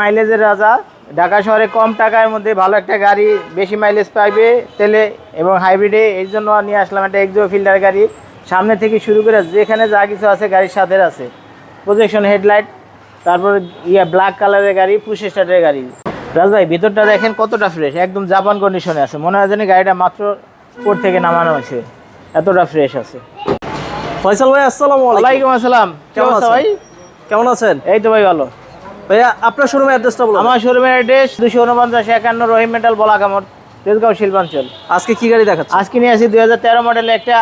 মাইলেজের রাজা। ঢাকা শহরে কম টাকার মধ্যে ভালো একটা গাড়ি বেশি মাইলেজ পাইবে তেলে এবং হাইব্রিডে। এই জন্য নিয়ে আসলাম একটা এক্সো ফিল্টার গাড়ি। সামনে থেকে শুরু করে যেখানে যা কিছু আছে গাড়ির সাথে আছে। প্রজেকশন হেডলাইট তারপর ইয়া ব্ল্যাক কালারের গাড়ি পুশ স্টার্টের গাড়ি। রাজ ভাই ভিতরটা দেখেন কতটা ফ্রেশ একদম জাপান কন্ডিশনে আছে। মনে হয় যেন গাড়িটা মাত্র পোর্ট থেকে নামানো হয়েছে। এতটা ফ্রেশ আছে। ফয়সাল ভাই আসসালামু আলাইকুম। আসসালাম। কেমন আছেন? ভাই? কেমন আছেন? এই তো ভাই ভালো। ভাইয়া আপনার শোরুমের অ্যাড্রেসটা বলুন। আমার শোরুমের অ্যাড্রেস দুশো উনপঞ্চাশ একান্ন রহিম মেটাল বলাকামর তেজগাঁও শিল্পাঞ্চল আজকে কি গাড়ি দেখাচ্ছেন? আজকে নিয়ে আসি দুই হাজার তেরো মডেলের একটা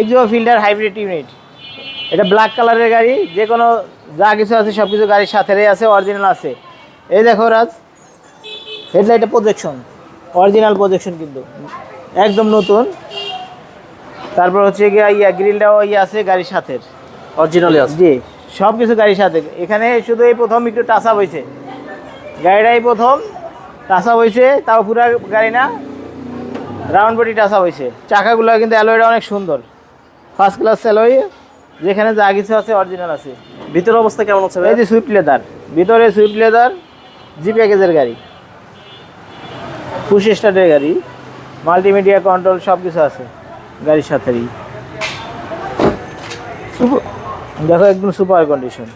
এক্সিও ফিল্ডার হাইব্রিড ইউনিট এটা ব্ল্যাক কালারের গাড়ি যে কোনো যা কিছু আছে সব কিছু গাড়ির সাথে আছে অরিজিনাল আছে। এই দেখো রাজ হেডলাইটের প্রজেকশন অরিজিনাল প্রজেকশন কিন্তু। একদম নতুন। তারপর হচ্ছে গিয়ে ইয়া গ্রিলটাও ইয়ে আছে গাড়ির সাথে অরিজিনালি আছে। জি। সব কিছু গাড়ির সাথে। এখানে শুধু এই প্রথম একটু টাচা হয়েছে গাড়িটাই প্রথম টাচা হয়েছে তাও পুরো গাড়ি না। রাউন্ড বডি টাচা হয়েছে চাকাগুলো কিন্তু অ্যালয়েটা অনেক সুন্দর। ফার্স্ট ক্লাস অ্যালয় যেখানে যা কিছু আছে অরিজিনাল আছে। ভিতরের অবস্থা কেমন আছে এই যে সুইফট লেদার ভিতরে সুইফট লেদার জি প্যাকেজের গাড়ি। পুশ স্টার্টের গাড়ি। মাল্টিমিডিয়া কন্ট্রোল সব কিছু আছে। গাড়ির সাথেই। দেখো একদম সুপার কন্ডিশন।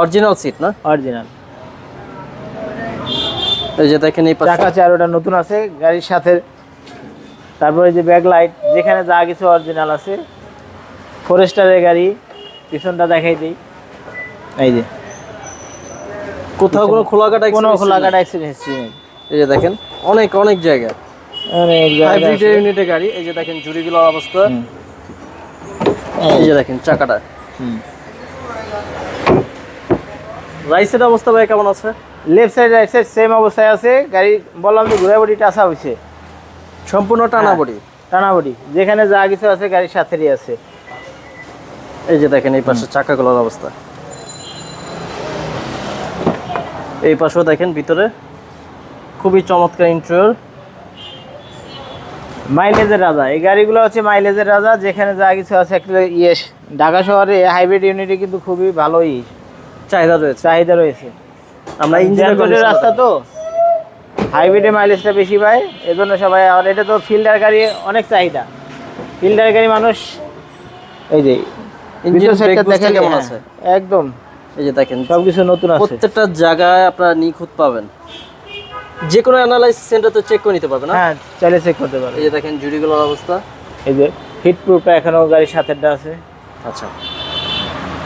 অরিজিনাল সিট না? অরিজিনাল এই যে দেখেন এই পাশে। চাকা চারোটা নতুন আছে গাড়ির সাথে। তারপরে যে ব্যাক লাইট যেখানে যা কিছু অরিজিনাল আছে। ফরেস্টারের গাড়ি পিছনটা দেখাই দিই। এই যে। কোথাও কোনো খোলা খোলাকাটা কোনো experience খোলা কাটা অ্যাক্সিডেন্ট হিস্ট্রি নেই। এই যে দেখেন অনেক অনেক জায়গা। অনেক জায়গা হাইব্রিড ইউনিটের গাড়ি এই যে দেখেন জুড়িগুলোর অবস্থা। এই যে দেখেন চাকাটা। হুম। রাইসের অবস্থা ভাই কেমন আছে? Left side right side same অবস্থায় আছে। গাড়ি বললাম তো ঘুরে বডি টাসা হয়েছে। সম্পূর্ণ টানা হ্যাঁ। বডি। টানা বডি। যেখানে যা কিছু আছে গাড়ির সাথেই আছে। এই যে দেখেন এই পাশে চাকাগুলোর অবস্থা। এই পাশেও দেখেন ভিতরে। খুবই চমৎকার ইন্টেরিয়র মাইলেজের রাজা। এই গাড়িগুলো হচ্ছে মাইলেজের রাজা যেখানে যা কিছু আছে একটা ইয়ে ঢাকা শহরে হাইব্রিড ইউনিটে কিন্তু খুবই ভালোই চাহিদা রয়েছে। চাহিদা রয়েছে। আমরা ইঞ্জিনের রাস্তা তো হাইব্রিডে মাইলেজটা বেশি পায় এজন্য সবাই আর এটা তো ফিল্ডার গাড়ি অনেক চাহিদা। ফিল্ডার গাড়ি মানুষ এই যে ইঞ্জিন সাইডটা দেখেন কেমন হ্যাঁ, আছে? একদম। এই যে দেখেন সবকিছু নতুন আছে। প্রত্যেকটা জায়গায় আপনারা নিখুঁত পাবেন। যে কোনো অ্যানালাইসিস সেন্টার তো চেক করে নিতে পারবে না? হ্যাঁ চাইলে চেক করতে পারবে। এই যে দেখেন জুড়িগুলোর অবস্থা। এই যে হিট প্রুফটা এখনও গাড়ির সাথেটা আছে। আচ্ছা।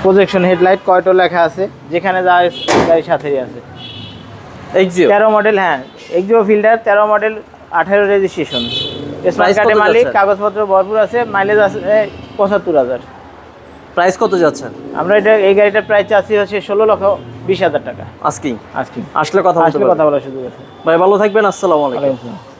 প্রজেকশন হেডলাইট কয়টো লেখা আছে? যেখানে যা গাড়ির সাথেই আছে। এক্সিও তেরো মডেল হ্যাঁ। এক্সিও ফিল্ডার তেরো মডেল আঠেরো রেজিস্ট্রেশন স্মার্ট কার্ডের মালিক কাগজপত্র ভরপুর আছে মাইলেজ আছে পঁচাত্তর হাজার। প্রাইস কত যাচ্ছে? আমরা এটা এই গাড়িটার প্রাইস চাচ্ছি হচ্ছে ষোলো লক্ষ বিশ হাজার টাকা। আজকেই আজকে আসলে কথা বলতে আসলে কথা বলার সুযোগ আছে। ভাই ভালো থাকবেন আসসালামু আলাইকুম।